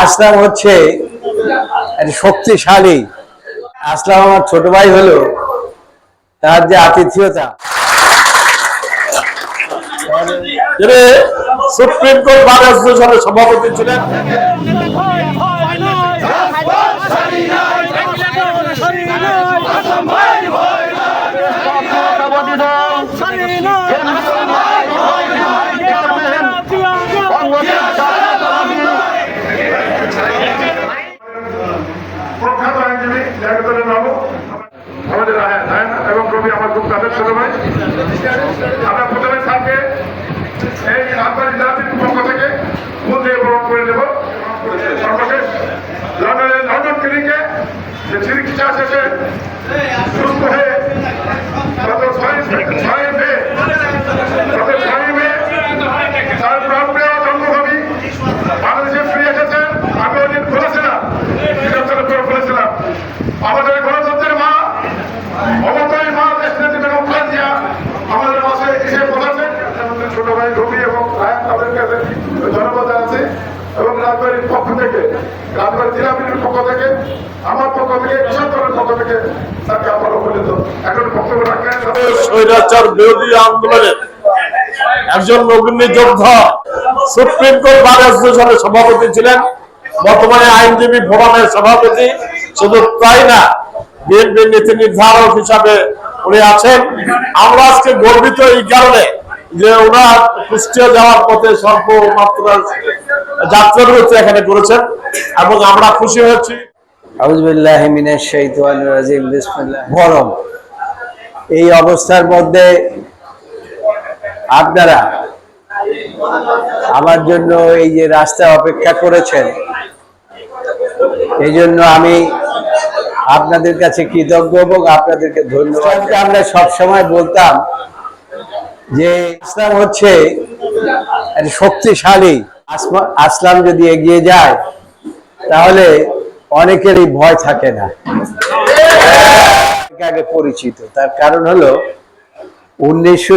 আসলাম হচ্ছে শক্তিশালী, আসলাম আমার ছোট ভাই হলো, তার যে আতিথ্যতা। সুপ্রিম কোর্ট অ্যাসোসিয়েশনের সভাপতি ছিলেন প্রখ্যাত আইনজীবী জায়গাতলের বাবু আমাদের রায়হান রায়হান এবং কবি আমার ভাই আমরা প্রথমে স্যারকে এই জেলাটির পক্ষ থেকে গ্রহণ করে সর্বশেষ লন্ডন ক্লিনিকে যে চিকিৎসা শেষে সুস্থ হয়ে আমাদের গণতন্ত্রের মা অবতরী মা দেশ নেত্রী বেগম খালেদা আমাদের মাঝে এসে বলেছেন রবি এবং তাদের কাছে আছে এবং রাজবাড়ির পক্ষ থেকে, রাজবাড়ি পক্ষ থেকে, আমার পক্ষ থেকে কৃষকদের পক্ষ থেকে তাকে আমার এখন বক্তব্য রাখেন স্বৈরাচার বিরোধী আন্দোলনের একজন অগ্নি সুপ্রিম কোর্ট বার অ্যাসোসিয়েশনের সভাপতি ছিলেন, বর্তমানে আইনজীবী ফোরামের সভাপতি। শুধু তাই না, বিএনপির নীতি নির্ধারক হিসাবে উনি আছেন। আমরা আজকে গর্বিত এই কারণে যে ওনার কুষ্টিয়া যাওয়ার পথে স্বল্প মাত্রার যাত্রা রয়েছে এখানে করেছেন এবং আমরা খুশি হয়েছি। এই অবস্থার মধ্যে আপনারা আমার জন্য এই যে রাস্তায় অপেক্ষা করেছেন, এই জন্য আমি আপনাদের কাছে কৃতজ্ঞ এবং আপনাদেরকে ধন্যবাদ। আমরা সবসময় বলতাম যে ইসলাম হচ্ছে শক্তিশালী আসলাম যদি এগিয়ে যায়, তাহলে অনেকেরই ভয় থাকে না। আগে পরিচিত। তার কারণ হলো, উনিশশো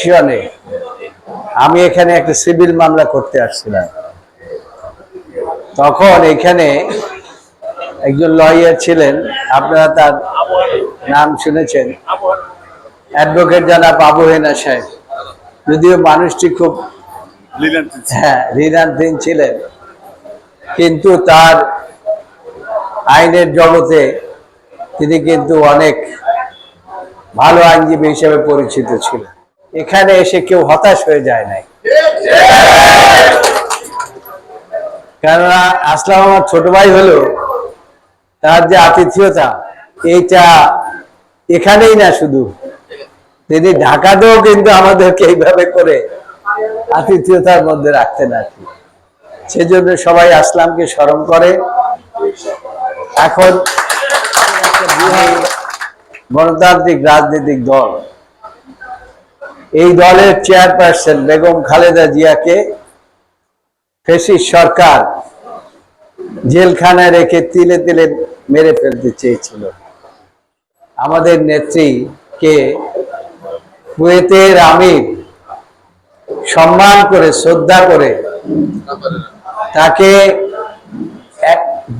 সনে আমি এখানে একটা সিভিল মামলা করতে আসছিলাম। তখন এখানে একজন লয়ার ছিলেন, আপনারা তার নাম শুনেছেন। অ্যাডভোকেট জানাব আবু হেনা সাহেব। যদিও মানুষটি খুব হ্যাঁ ছিলেন। কিন্তু তার আইনের জগতে তিনি কিন্তু অনেক ভালো আইনজীবী হিসেবে পরিচিত ছিলেন। এখানে এসে কেউ হতাশ হয়ে যায় নাই। কেননা আসলাম আমার ছোট ভাই হলো তার যে আতিথ্যতা এইটা এখানেই না শুধু। তিনি ঢাকাতেও কিন্তু আমাদেরকে এইভাবে করে আতিথ্যতার মধ্যে রাখতেন আর কি সেজন্য সবাই আসলামকে স্মরণ করে। এখন গণতান্ত্রিক রাজনৈতিক দল। এই দলের চেয়ারপারসন বেগম খালেদা জিয়াকে ফেসিস সরকার জেলখানায় রেখে তিলে তিলে মেরে ফেলতে চেয়েছিল। আমাদের নেত্রীকে কুয়েতের আমির। সম্মান করে, শ্রদ্ধা করে। তাকে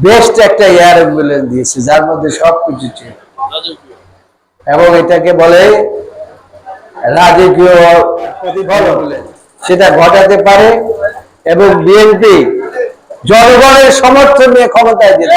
বেস্ট একটা এয়ার অ্যাম্বুলেন্স দিয়েছে, যার মধ্যে সবকিছু ছিল। এবং এটাকে বলে রাজকীয় সেটা ঘটাতে পারে এবং বিএনপি জনগণের সমর্থন নিয়ে ক্ষমতায় যেতে